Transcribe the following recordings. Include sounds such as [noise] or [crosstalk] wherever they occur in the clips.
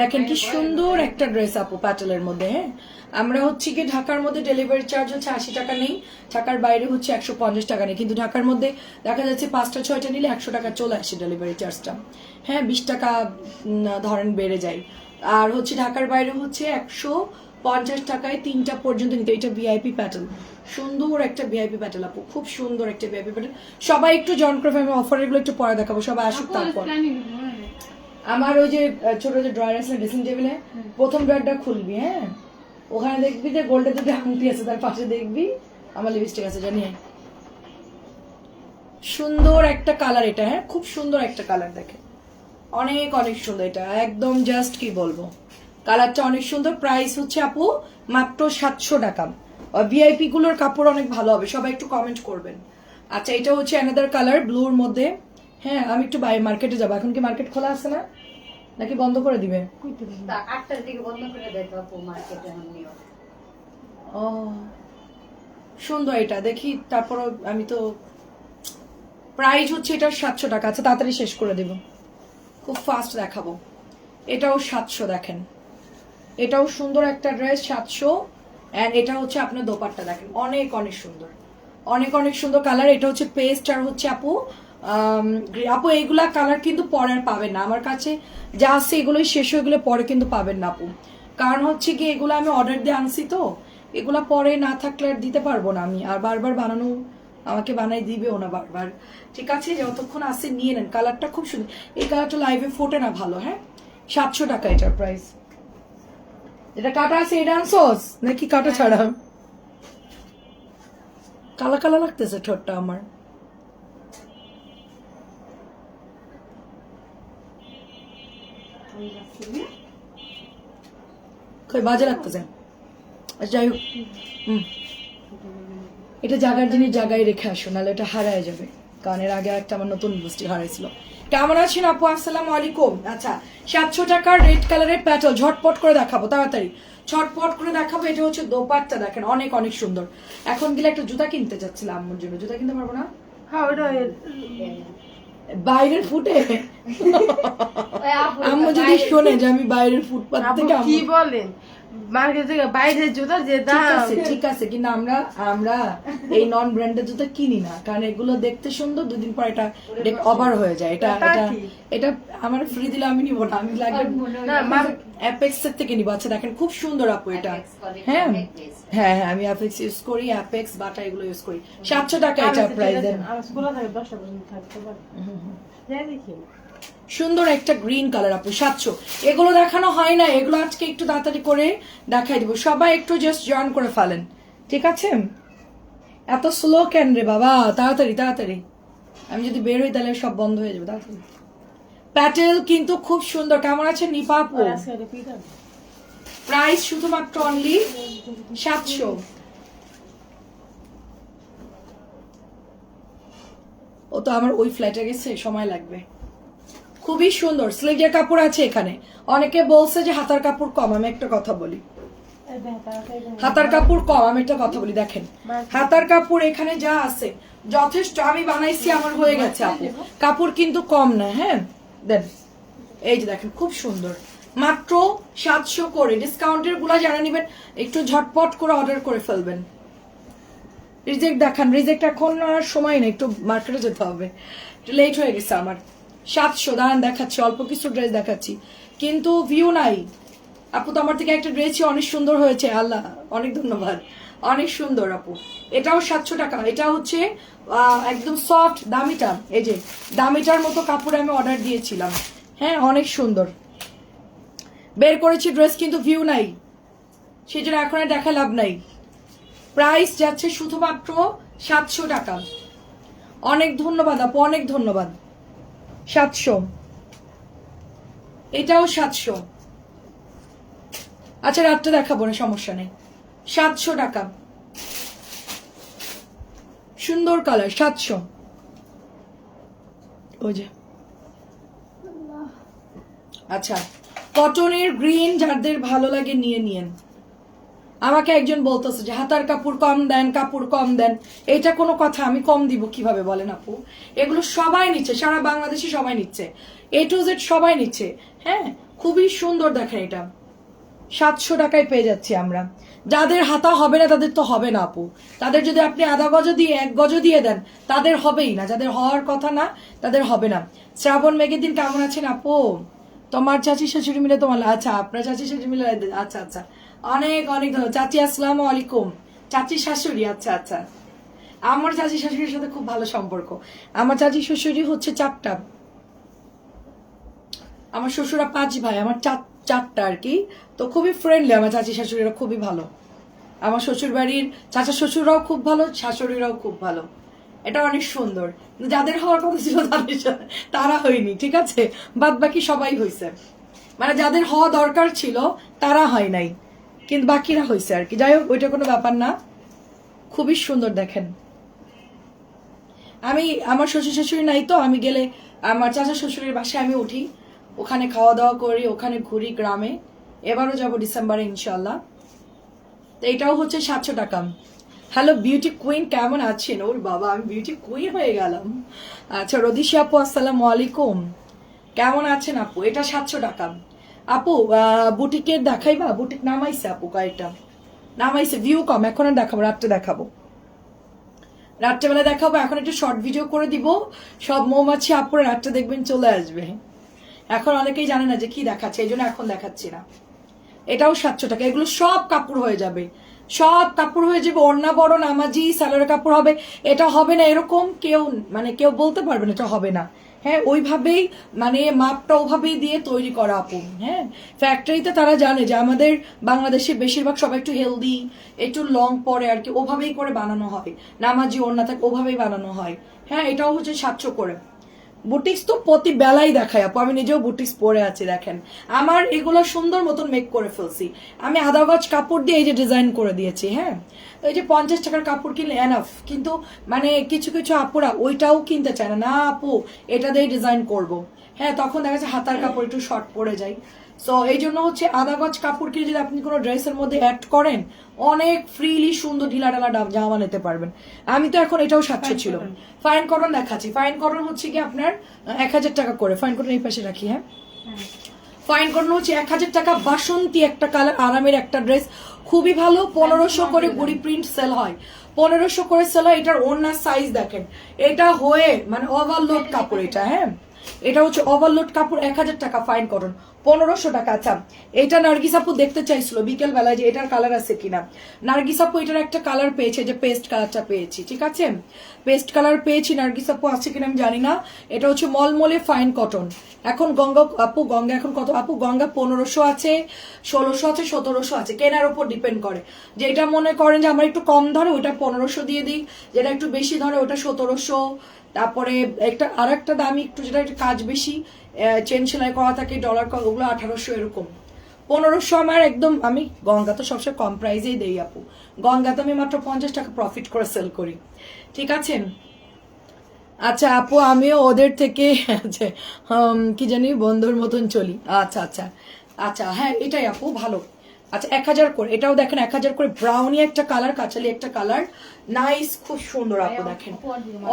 দেখেন কি সুন্দর একটা ড্রেস আপু প্যাটেলের মধ্যে হ্যাঁ? আমরা হচ্ছে কি ঢাকার মধ্যে ডেলিভারি চার্জ হচ্ছে আশি টাকা নেই ঢাকার বাইরে হচ্ছে একশো পঞ্চাশ টাকা নেই। কিন্তু ঢাকার মধ্যে দেখা যাচ্ছে পাঁচটা ছয়টা নিলে একশো টাকা চলে আসে ডেলিভারি চার্জটা হ্যাঁ বিশ টাকা ধরেন বেড়ে যায়। আর হচ্ছে ঢাকার বাইরে হচ্ছে একশো পঞ্চাশ টাকায় তিনটা পর্যন্ত নিতে এটা ভিআইপি প্যাটেল। সুন্দর একটা ভিআইপি প্যাটেল আপু খুব সুন্দর একটা ভিআইপি প্যাটেল। সবাই একটু জন করে আমি অফার এগুলো একটু পরে দেখাবো সবাই আসুক তারপর। আমার ওই যে ছোট যে ড্রয়ার আছে ড্রেসিং টেবিলে প্রথম ড্রয়ারটা খুলবি হ্যাঁ? ওখানে দেখবি যে গোল্ডের দুটো আংটি আছে তার পাশে দেখবি আমার লিপস্টিক আছে জানি সুন্দর একটা কালার এটা হ্যাঁ? খুব সুন্দর একটা কালার দেখে। অনেক অনেক সুন্দর এটা একদম জাস্ট কি বলব? কালারটা অনেক সুন্দর প্রাইস হচ্ছে আপু মাত্র সাতশো টাকা। ভিআইপি গুলোর কাপড় অনেক ভালো হবে সবাই একটু কমেন্ট করবেন। আচ্ছা এটা হচ্ছে অ্যানাদার কালার ব্লুর মধ্যে। হ্যাঁ আমি একটু বাইরে মার্কেটে যাব। এখন কি মার্কেট খোলা আছে না? নাকি বন্ধ করে দিবে? আটটার দিকে বন্ধ করে দেয় তো আপু মার্কেটে ও সুন্দর এটা। দেখি তারপর আমি তো প্রাইস হচ্ছে এটা সাতশো টাকা আচ্ছা তাড়াতাড়ি শেষ করে দেব। খুব ফাস্ট দেখাবো। এটাও সাতশো দেখেন। এটাও সুন্দর একটা ড্রেস সাতশো। অ্যান্ড এটা হচ্ছে আপনার দোপাট্টা দেখেন। অনেক অনেক সুন্দর। অনেক অনেক সুন্দর কালার এটা হচ্ছে পেস্ট আর হচ্ছে আপু আপু এইগুলা কালার কিন্তু পরে আর পাবেন না। আমার কাছে যা আছে এগুলোই শেষ হয়ে গেলে পরে কিন্তু পাবেন না আপু। কারণ হচ্ছে কি এগুলো আমি অর্ডার দিয়ে আনছি তো। এগুলা পরে না থাকলে আর দিতে পারব না আমি। আর বারবার বানানো আমাকে বানাই দিবেও না বারবার। ঠিক আছে যতক্ষণ আসে নিয়ে নেন। কালারটা খুব সুন্দর। এই কালারটা লাইভে ফোটে না ভালো হ্যাঁ? সাতশো টাকা এটার প্রাইস এটা কাটা আছে এটা আনছোস? নাকি কাটা ছাড়া? কালা কালা লাগতেছে ঠোঁটটা আমার। বাজে লাগতেছে। আচ্ছা, যাই হোক। এটা জাগার জিনিস রেখে আসো নাহলে এটা হারায় যাবে। কারণ এর আগে একটা আমার নতুন হারাইছিল। কেমন আছেন আপু? আসসালামু আলাইকুম। আচ্ছা সাতশো টাকার রেড কালারের প্যাটেল ঝটপট করে দেখাবো তাড়াতাড়ি। ঝটপট করে দেখাবো এটা হচ্ছে দোপাট্টা দেখেন অনেক অনেক সুন্দর। এখন গেলে একটা জুতা কিনতে চাচ্ছিলাম আম্মুর জন্য। জুতা কিনতে পারব না? হ্যাঁ ওটা বাইরের ফুটে। আম্মু যদি শোনে যে আমি বাইরের ফুটপাত থেকে কি বলেন? মার্কেট থেকে বাইরে জুতার যে ঠিক দাম। আছে ঠিক আছে কিন্তু আমরা আমরা এই নন ব্র্যান্ডের জুতো কিনি না কারণ এগুলো দেখতে সুন্দর দুদিন পর এটা ওভার হয়ে যায়। এটা এটা এটা আমার ফ্রি দিলে আমি নিব না আমি লাগবে না, অ্যাপেক্স এর থেকে নিব। আচ্ছা দেখেন খুব সুন্দর আপু এটা। হ্যাঁ হ্যাঁ হ্যাঁ আমি অ্যাপেক্স ইউজ করি অ্যাপেক্স বাটা এগুলো ইউজ করি। সাতশো টাকা এটা প্রাইস দেন। আমার থাকে দশটা পর্যন্ত থাকতে পারে। সুন্দর একটা গ্রিন কালার আপু সাতশো। এগুলো দেখানো হয় না এগুলো আজকে একটু তাড়াতাড়ি করে দেখাই দিব। সবাই একটু জাস্ট জয়েন করে ফেলেন ঠিক আছে? এত স্লো কেন রে বাবা? তাড়াতাড়ি তাড়াতাড়ি। আমি যদি বের হই তাহলে সব বন্ধ হয়ে যাবে তাড়াতাড়ি। প্যাটেল কিন্তু খুব সুন্দর কেমন আছে নিপা আপু? আজকে এটা পিঠা প্রাইস শুধুমাত্র অনলি সাতশো। ও তো আমার ওই ফ্ল্যাটে গেছে সময় লাগবে। খুবই সুন্দর স্লিভের কাপড় আছে এখানে। অনেকে বলছে যে হাতার কাপড় কম, আমি একটা কথা বলি। হাতার কাপড় কম, আমি একটা কথা বলি, দেখেন। হাতার কাপড় এখানে যা আছে, যথেষ্ট। আমি বানাইছি, আমার হয়ে গেছে, আপু। কাপড় কিন্তু কম না হ্যাঁ? দেন, এই যে দেখেন, খুব সুন্দর। মাত্র সাতশো করে, ডিসকাউন্টেরগুলা যারা নেবেন, একটু ঝটপট করে অর্ডার করে ফেলবেন। রিজেক্ট দেখান, রিজেক্ট এখন আর সময় নেই, একটু মার্কেটে যেতে হবে। লেট হয়ে গেছে আমার। সাতশো, দাঁড়ান দেখাচ্ছি, অল্প কিছু ড্রেস দেখাচ্ছি। কিন্তু ভিউ নাই। আপু তো আমার থেকে একটা ড্রেসই অনেক সুন্দর হয়েছে, আল্লাহ, অনেক ধন্যবাদ। অনেক সুন্দর আপু। এটাও সাতশো টাকা, এটা হচ্ছে একদম সফট দামিটা, এই যে, দামিটার মতো কাপড় আমি অর্ডার দিয়েছিলাম। হ্যাঁ অনেক সুন্দর। বের করেছি ড্রেস কিন্তু ভিউ নাই। সেই জন্য এখন আর দেখা লাভ নাই। প্রাইস যাচ্ছে শুধুমাত্র সাতশো টাকা। অনেক ধন্যবাদ আপু, অনেক ধন্যবাদ। সাতশো। এটাও সাতশো। আচ্ছা রাতটা দেখাবো, না, সমস্যা নেই। সাতশো টাকা। সুন্দর কালার, সাতশো। ওই যে। আচ্ছা কটনের গ্রিন, যাদের ভালো লাগে নিয়ে নিয়েন। আমাকে একজন বলতেছে যে হাতার কাপড় কম দেন, কাপড় কম দেন। এটা কোনো কথা, আমি কম দিব কীভাবে বলেন আপু? এগুলো সবাই নিচ্ছে, সারা বাংলাদেশে সবাই নিচ্ছে। এ টু জেড সবাই নিচ্ছে। হ্যাঁ খুবই সুন্দর দেখেন এটা। সাতশো টাকায় পেয়ে যাচ্ছি আমরা। যাদের হাতা হবে না, তাদের তো হবে না আপু। তাদের যদি আপনি আধা গজ দিয়ে, এক গজ দিয়ে দেন, তাদের হবেই না। যাদের হওয়ার কথা না, তাদের হবে না। শ্রাবণ, মেঘের দিন কেমন আছেন আপু? তোমার চাচি, শাশুড়ি মিলে তোমার আচ্ছা আপনার চাচি, শাশুড়ি মিলে আচ্ছা আচ্ছা। অনেক অনেক ধন্যবাদ। চাচি, আসসালামু আলাইকুম। চাচি শাশুড়ি আচ্ছা আচ্ছা। আমার চাচি শাশুড়ির সাথে খুব ভালো সম্পর্ক। আমার চাচি শ্বশুরি হচ্ছে চারটা। আমার শ্বশুরা পাঁচ ভাই, আমার চার- চারটা আর কি। তো খুবই ফ্রেন্ডলি আমার চাচি শাশুড়িরা, খুবই ভালো। আমার শ্বশুর বাড়ির চাচা শ্বশুররাও খুব ভালো, শাশুড়িরাও খুব ভালো। এটা অনেক সুন্দর। যাদের হওয়ার কথা ছিল তাদের তারা হয়নি, ঠিক আছে? বাদ বাকি সবাই হয়েছে মানে যাদের হওয়া দরকার ছিল, তারা হয় নাই। কিন্তু বাকিরা হয়েছে আর কি। যাই হোক ওইটা কোনো ব্যাপার না। খুবই সুন্দর দেখেন। আমি, আমার শ্বশুর শাশুড়ি নাই তো, আমি গেলে আমার চাচা শ্বশুরের বাসায় আমি উঠি। ওখানে খাওয়া দাওয়া করি, ওখানে ঘুরি গ্রামে। এবারও যাব ডিসেম্বরে ইনশাল্লাহ তো এটাও হচ্ছে সাতশো টাকা। হ্যালো, বিউটি কুইন কেমন আছেন? ওর বাবা, আমি বিউটি কুইন হয়ে গেলাম। আচ্ছা রদিশি আপু, আসসালামু আলাইকুম। কেমন আছেন আপু? এটা সাতশো টাকা। আপু বুটিকের দেখাইবা? বুটিক নামাইছে আপু কয়েকটা নামাইছে ভিউ কম, এখন আর দেখাবো, রাত্রে দেখাবো। রাত্রেবেলা দেখাবো, এখন একটু শর্ট ভিডিও করে দিব। সব মৌমাছি আপুরে রাত্রে দেখবেন চলে আসবে। এখন অনেকেই জানে না যে কি দেখাচ্ছে, এই জন্য এখন দেখাচ্ছি না। এটাও সাতশো টাকা, এগুলো সব কাপড় হয়ে যাবে। সব কাপড় হয়ে যাবে, ওড়না বড়, নামাজি সালোয়ার কাপড় হবে। এটা হবে না এরকম, কেউ মানে কেউ বলতে পারবে না, এটা হবে না। হ্যাঁ ওইভাবেই মানে মাপটা ওভাবেই দিয়ে তৈরি করা আপু হ্যাঁ। ফ্যাক্টরিতে তারা জানে যে আমাদের বাংলাদেশে বেশিরভাগ সবাই একটু হেলদি একটু লং পরে আর কি, ওভাবেই করে বানানো হয়। নামাজি ওড়না থাকে, ওভাবেই বানানো হয়। হ্যাঁ এটাও হচ্ছে সাতশো করে বুটিক্স তো প্রতি বেলাই দেখায়, আপু। আমি নিজেও বুটিক্স পরে আছি, দেখেন। আমার এগুলো সুন্দর মতন মেক করে ফেলছি। আমি আধা গজ কাপড় দিয়ে এই যে ডিজাইন করে দিয়েছি হ্যাঁ? তো এই যে পঞ্চাশ টাকার কাপড় কিনলে এনাফ কিন্তু মানে কিছু কিছু আপুরা ওইটাও কিনতে চায় না। না, আপু, এটা দিয়ে ডিজাইন করব। হ্যাঁ তখন দেখা যাচ্ছে হাতার কাপড় একটু শর্ট পরে যায়। সো এই জন্য হচ্ছে আধা গজ কাপড় কিনে যদি আপনি কোনো ড্রেসের মধ্যে অ্যাড করেন অনেক ফ্রিলি সুন্দর ঢিলা ঢালা জামা নিতে পারবেন। আমি তো এখন এটাও সাতশো ছিল ফাইন কটন দেখাচ্ছি। ফাইন কটন হচ্ছে কি আপনার এক হাজার টাকা করে। ফাইন কটন এই পাশে রাখি হ্যাঁ? ফাইন করন হচ্ছে এক হাজার টাকা বাসন্তী একটা কালার আরামের একটা ড্রেস খুবই ভালো। পনেরোশো করে গুড়ি প্রিন্ট সেল হয়। পনেরোশো করে সেল হয় এটার ওনার সাইজ দেখেন। এটা হয়ে মানে ওভারলোড কাপড় এটা হ্যাঁ? এটা হচ্ছে ওভারলোড কাপড় এক হাজার টাকা ফাইন কটন পনেরোশো টাকা আচ্ছা। এটা নার্গিস আপু দেখতে চাইছিল বিকেল বেলায় যে এটার কালার আছে কিনা। নার্গিস আপু এটার একটা কালার পেয়েছে যে পেস্ট কালারটা পেয়েছি, ঠিক আছে? পেস্ট কালার পেয়েছি, নার্গিস আপু আছে কিনা আমি জানি না। এটা হচ্ছে মলমলে ফাইন কটন এখন গঙ্গা আপু, গঙ্গা এখন কত? আপু, গঙ্গা পনেরোশো আছে, ষোলোশো আছে, সতেরোশো আছে। কেনার উপর ডিপেন্ড করে। যেটা মনে করেন যে আমার একটু কম ধরে ওটা পনেরোশো দিয়ে দিই। যেটা একটু বেশি ধরে ওটা সতেরোশো। তারপরে একটা আর একটা দামি একটু, যেটা একটু কাজ বেশি চেন সেলাই করা থাকে ডলার কল ওগুলো আঠারোশো এরকম। পনেরোশো আমার একদম, আমি গঙ্গা তো সবসময় কম প্রাইজেই দেই আপু। গঙ্গা তো আমি মাত্র পঞ্চাশ টাকা প্রফিট করে সেল করি। ঠিক আছে? আচ্ছা আপু, আমিও ওদের থেকে কি জানি, বন্ধুর মতন চলি। আচ্ছা আচ্ছা। আচ্ছা হ্যাঁ এটাই আপু, ভালো। আচ্ছা এক হাজার করে। এটাও দেখেন এক হাজার করে ব্রাউনি একটা কালার কাঁচালি একটা কালার নাইস খুব সুন্দর আপু দেখেন।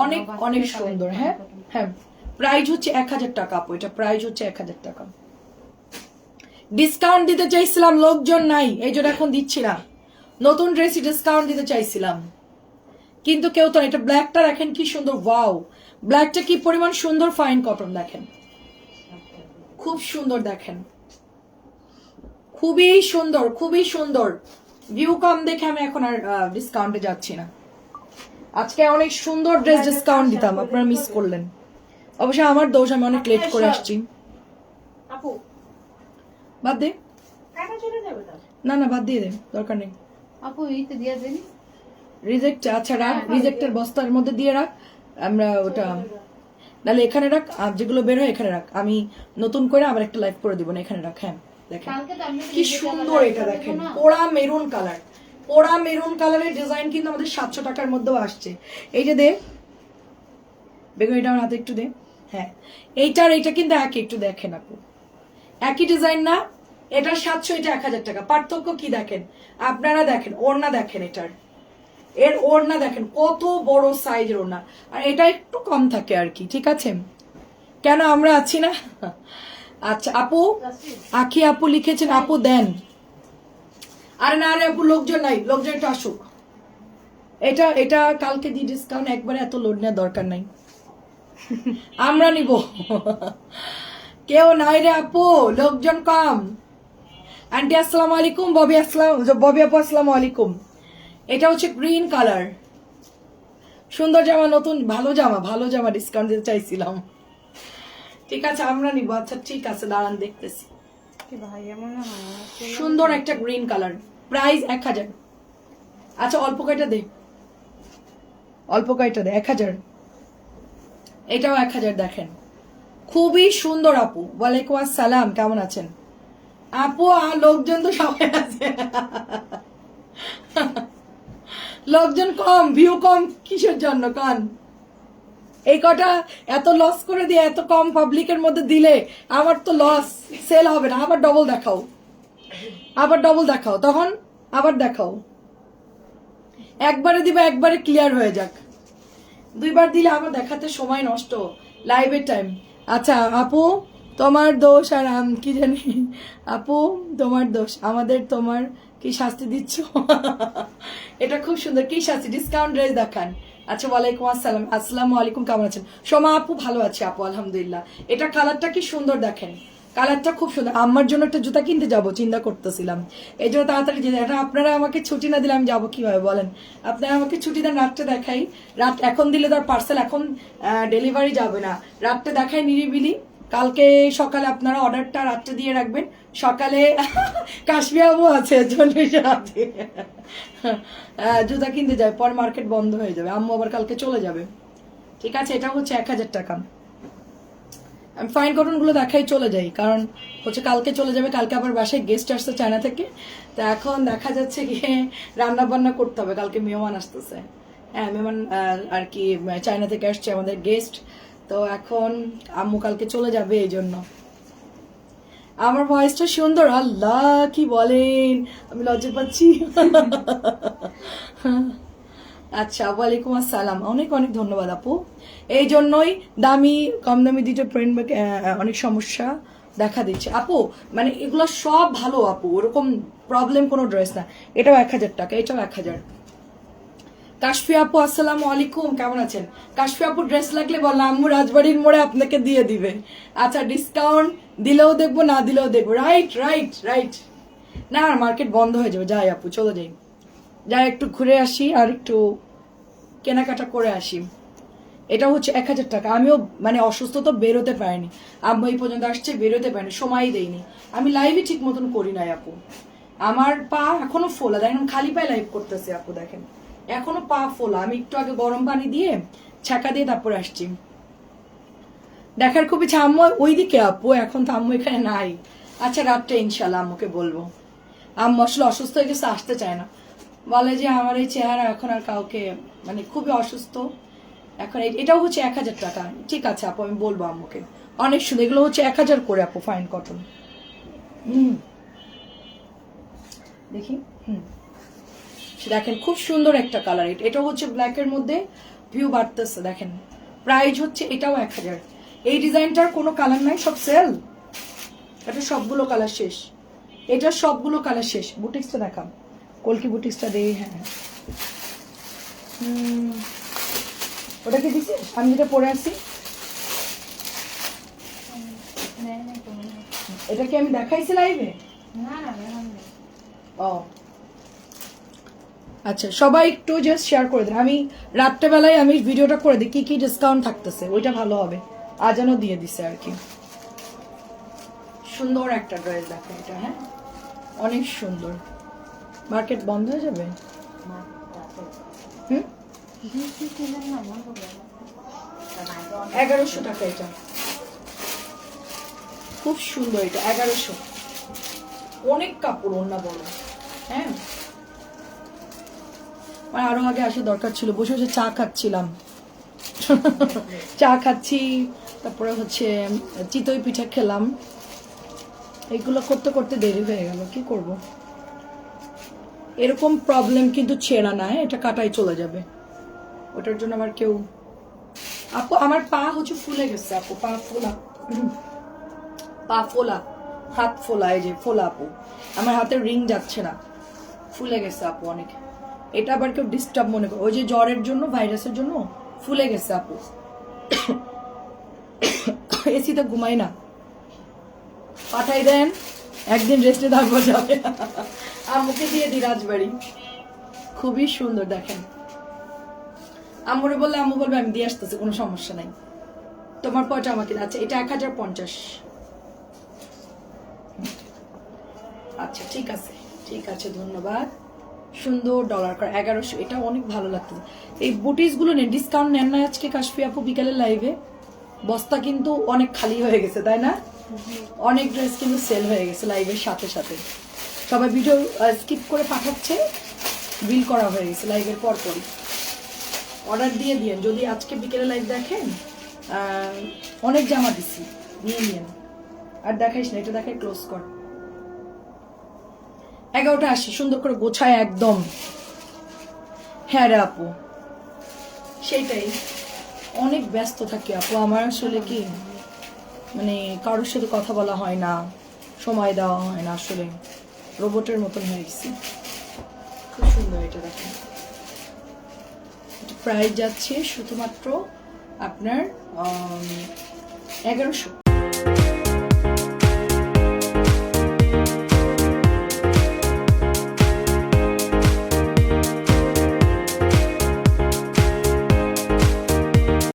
অনেক অনেক সুন্দর হ্যাঁ? হ্যাঁ প্রাইস হচ্ছে এক হাজার টাকা আপু এটা প্রাইস হচ্ছে এক হাজার টাকা। ডিসকাউন্ট দিতে চাইছিলাম লোকজন নাই এই জন্য এখন দিচ্ছি না। নতুন ড্রেসই ডিসকাউন্ট দিতে চাইছিলাম। কিন্তু কেউ তো। এটা ব্ল্যাকটা দেখেন কি সুন্দর ওয়াও ব্ল্যাকটা কি পরিমাণ সুন্দর ফাইন কটন দেখেন। খুব সুন্দর দেখেন। খুবই সুন্দর খুবই সুন্দর। ভিউ কম দেখে আমি এখন আর ডিসকাউন্টে যাচ্ছি না। আজকে অনেক সুন্দর ড্রেস ডিসকাউন্ট দিতাম আপনারা মিস করলেন। অবশ্য আমার দোষ আমি অনেক লেট করে আসছি। আপু। বাদ দে। না না বাদ দিয়ে দে দরকার নেই। আপু এইতে দিয়ে দেন। রিজেক্ট আচ্ছা রাখ। রিজেক্টের বস্তার মধ্যে দিয়ে রাখ। আমরা ওটা নাহলে এখানে রাখ আর যেগুলো বের হয় এখানে রাখ। আমি নতুন করে আবার একটা লাইভ করে দিব না এখানে রাখ হ্যাঁ। দেখেন। কি সুন্দর এটা দেখেন। পোড়া মেরুন কালার পোড়া মেরুন কালারের ডিজাইন কিন্তু আমাদের সাতশো টাকার মধ্যেও আসছে। এই যে দে। বেগুন এটা আমার হাতে একটু দে। হ্যাঁ। এইটার এইটা কিন্তু এক একটু দেখেন আপু। একই ডিজাইন না এটার সাতশো এটা এক হাজার টাকা। পার্থক্য কি দেখেন? আপনারা দেখেন ওড়না দেখেন এটার। এর ওড়না দেখেন কত বড় সাইজের ওড়না। আর এটা একটু কম থাকে আর কি ঠিক আছে? কেন আমরা আছি না? আচ্ছা আপু? আখি আপু লিখেছেন, আপু দেন। আরে না, আরে আপু, লোকজন নাই, লোকজন একটু আসুক। এটা এটা কালকে দি ডিসকাউন্ট একবারে এত লোড নেওয়ার দরকার নাই। আমরা নিব। কেউ নাই রে আপু, লোকজন কম। আন্টি, আসসালামু আলাইকুম, ববি আসসালাম ববি আপু, আসসালামু আলাইকুম। এটা হচ্ছে গ্রিন কালার সুন্দর জামা, নতুন, ভালো জামা ভালো জামা ডিসকাউন্ট দিতে চাইছিলাম। ঠিক আছে আমরা নিব। আচ্ছা ঠিক আছে দাঁড়ান দেখতেছি। সুন্দর একটা গ্রিন কালার প্রাইস এক হাজার। আচ্ছা অল্প কয়টা দে। অল্প কয়টা দে এক হাজার। এটাও এক হাজার দেখেন। খুবই সুন্দর আপু। ওয়ালাইকুম আসসালাম কেমন আছেন? আপু আর লোকজন তো সবাই আছে। লোকজন কম ভিউ কম কিসের জন্য কন? এই কটা এত লস করে দিয়ে, এত কম পাবলিকের মধ্যে দিলে আমার তো লস সেল হবে না। আবার ডবল দেখাও। আবার ডবল দেখাও। তখন আবার দেখাও। একবারে দিবে, একবারে ক্লিয়ার হয়ে যাক। দুইবার দিলে আবার দেখাতে সময় নষ্ট। লাইভের টাইম আচ্ছা আপু, তোমার দোষ আর আম, কি জানি। আপু, তোমার দোষ। আমাদের তোমার কি শাস্তি দিচ্ছ? [laughs] এটা খুব সুন্দর। কি শাস্তি? ডিসকাউন্ট ড্রেস দেখান। আচ্ছা ওয়ালাইকুম আসসালাম। আসসালামু আলাইকুম, কেমন আছেন? সোমা আপু ভালো আছে, আপু, আলহামদুলিল্লাহ। এটা কালারটা কি সুন্দর দেখেন। কালারটা খুব সুন্দর। আমার জন্য একটা জুতা কিনতে যাব, চিন্তা করতেছিলাম। এই জন্য তাড়াতাড়ি এটা আপনারা আমাকে ছুটি না দিলে আমি যাব কীভাবে বলেন? আপনারা আমাকে ছুটি দেন, রাতটা দেখাই। রাত এখন দিলে তার পার্সেল এখন ডেলিভারি যাবে না। রাতটা দেখাই নিরিবিলি। কালকে সকালে আপনারা অর্ডারটা রাত্রে দিয়ে রাখবেন। সকালে [laughs] কাশ্মীরাবু আছে রাতে। জুতা কিনতে যায় পর মার্কেট বন্ধ হয়ে যাবে। আম্মু আবার কালকে চলে যাবে। ঠিক আছে এটা হচ্ছে এক হাজার টাকা। আমি ফাইন কটনগুলো দেখাই চলে যাই কারণ হচ্ছে কালকে চলে যাবে কালকে আবার বাসায় গেস্ট আসছে চায়না থেকে। তো এখন দেখা যাচ্ছে গিয়ে রান্না বান্না করতে হবে কালকে মেহমান আসতেছে। হ্যাঁ মেহমান আর কি চায়না থেকে আসছে আমাদের গেস্ট তো এখন আম্মু কালকে চলে যাবে এই জন্য। আমার ভয়েসটা সুন্দর, আল্লাহ, কি বলেন? আমি লজ্জা পাচ্ছি। আচ্ছা ওয়ালাইকুম আসসালাম। অনেক অনেক ধন্যবাদ আপু। এই জন্যই দামি কম দামি দুটো প্রিন্ট অনেক সমস্যা দেখা দিচ্ছে। আপু মানে এগুলো সব ভালো আপু, ওরকম প্রবলেম কোনো ড্রেস না। এটাও এক হাজার টাকা, এটাও এক হাজার। কাশফি আপু, আসসালামু আলাইকুম, কেমন আছেন? কাশফি আপু ড্রেস লাগলে বললাম আম্মু রাজবাড়ির মোড়ে আপনাকে দিয়ে দিবে। আচ্ছা ডিসকাউন্ট দিলেও দেখব, না দিলেও দেখব। রাইট রাইট রাইট না, আর মার্কেট বন্ধ হয়ে যাবে। যাই আপু, চলে যাই। যাই, একটু ঘুরে আসি, আর একটু কেনাকাটা করে আসি। এটা হচ্ছে এক হাজার টাকা। আমিও মানে অসুস্থ তো বেরোতে পারিনি। আম্মু এই পর্যন্ত আসছে, বেরোতে পারিনি, সময় দেইনি। আমি লাইভই ঠিক মতন করি নাই আপু। আমার পা এখনও ফোলা, দেখেন, খালি পায়ে লাইভ করতেছে আপু, দেখেন। এখনও পা ফোলা। আমি একটু আগে গরম পানি দিয়ে ছাকা দিয়ে তারপরে আসছি। দেখার খুব ইচ্ছা, আম্মু, ওইদিকে আপু, এখন তো আম্মু এখানে নাই। আচ্ছা রাতটা ইনশাল্লাহ আম্মুকে বলব। আম্মু আসলে অসুস্থ হয়ে গেছে, আসতে চায় না। বলে যে আমার এই চেহারা এখন আর কাউকে মানে খুবই অসুস্থ। এখন এটাও হচ্ছে এক হাজার টাকা। ঠিক আছে আপু, আমি বলব আম্মুকে। অনেক সুন্দর, এগুলো হচ্ছে এক হাজার করে আপু ফাইন কটন হুম। দেখি। হুম। দেখেন খুব সুন্দর একটা কালার এটা হচ্ছে ব্ল্যাকের মধ্যে ভিউ বাড়তেছে দেখেন। প্রাইস হচ্ছে এটাও এক হাজার। এই ডিজাইনটার কোনো কালার নাই সব সেল এটা সবগুলো কালার শেষ। এটা সবগুলো কালার শেষ। বুটিক্সটা দেখাম কলকি বুটিক্সটা দেই হ্যাঁ হ্যাঁ। ওটা কি দিছিস আমি যেটা পরে হয়। এটা কি আমি দেখাইছি লাইভে না না ও। আচ্ছা সবাই একটু জাস্ট শেয়ার করে দেন। আমি রাত্রেবেলায় আমি ভিডিওটা করে দিই, কি কি ডিসকাউন্ট থাকতেছে, ওইটা ভালো হবে। আজানও দিয়ে দিছে আর কি। সুন্দর একটা ড্রেস দেখো এটা হ্যাঁ? অনেক সুন্দর। মার্কেট বন্ধ হয়ে যাবে? হুম। এগারোশো টাকা এটা। খুব সুন্দর এটা, এগারোশো। অনেক কাপড় অন্য বড় হ্যাঁ? আমার আরও আগে আসা দরকার ছিল। বসে বসে চা খাচ্ছিলাম। চা খাচ্ছি, তারপরে হচ্ছে চিতই পিঠা খেলাম। এগুলো করতে করতে দেরি হয়ে গেল, কি করব? এরকম প্রবলেম কিন্তু ছেঁড়া না হ্যাঁ? এটা কাটাই চলে যাবে। ওটার জন্য আমার কেউ আপু, আমার পা হচ্ছে ফুলে গেছে, আপু, পা ফুলা। পা ফোলা, হাত ফোলা, এই যে ফোলা, আপু। আমার হাতে রিং যাচ্ছে না। ফুলে গেছে, আপু, অনেক। এটা আবার কেউ ডিস্টার্ব মনে করে। ওই যে জ্বরের জন্য, ভাইরাসের জন্য ফুলে গেছে আপু। এসিতে ঘুমাই না। পাঠাই দেন, একদিন রেস্টে থাকব যাবে আম্মুকে দিয়ে দিই রাজবাড়ি। খুবই সুন্দর, দেখেন। আম্মুরে বললে, আম্মু বলবে, আমি দিয়ে আসতেছি, কোনো সমস্যা নাই। তোমার পয়টা আমাকে আচ্ছা এটা এক হাজার পঞ্চাশ। আচ্ছা ঠিক আছে ঠিক আছে, ধন্যবাদ। সুন্দর ডলার করা এগারোশো, এটা অনেক ভালো লাগতো। এই বুটিসগুলো নেন ডিসকাউন্ট নেন না আজকে কাশফি আপু বিকালের লাইভে বস্তা কিন্তু অনেক খালি হয়ে গেছে, তাই না? অনেক ড্রেস কিন্তু সেল হয়ে গেছে লাইভের সাথে সাথে। সবাই ভিডিও স্কিপ করে পাঠাচ্ছে বিল করা হয়ে গেছে লাইভের পর পরই অর্ডার দিয়ে দিয়েন, যদি আজকে বিকেলে লাইভ দেখেন অনেক জামা দিছি, নিয়ে নিয়েন। আর দেখাইস না, এটা দেখাই ক্লোজ কর। এগারোটা আসি সুন্দর করে গোছায় একদম। হ্যাঁ রে আপু। সেইটাই। অনেক ব্যস্ত থাকি আপু, আমার আসলে কি? মানে কারোর সাথে কথা বলা হয় না, সময় দেওয়া হয় না আসলে। রোবটের মতন হয়ে গেছি। খুব সুন্দর এটা দেখেন প্রাইস যাচ্ছে শুধুমাত্র আপনার এগারোশো।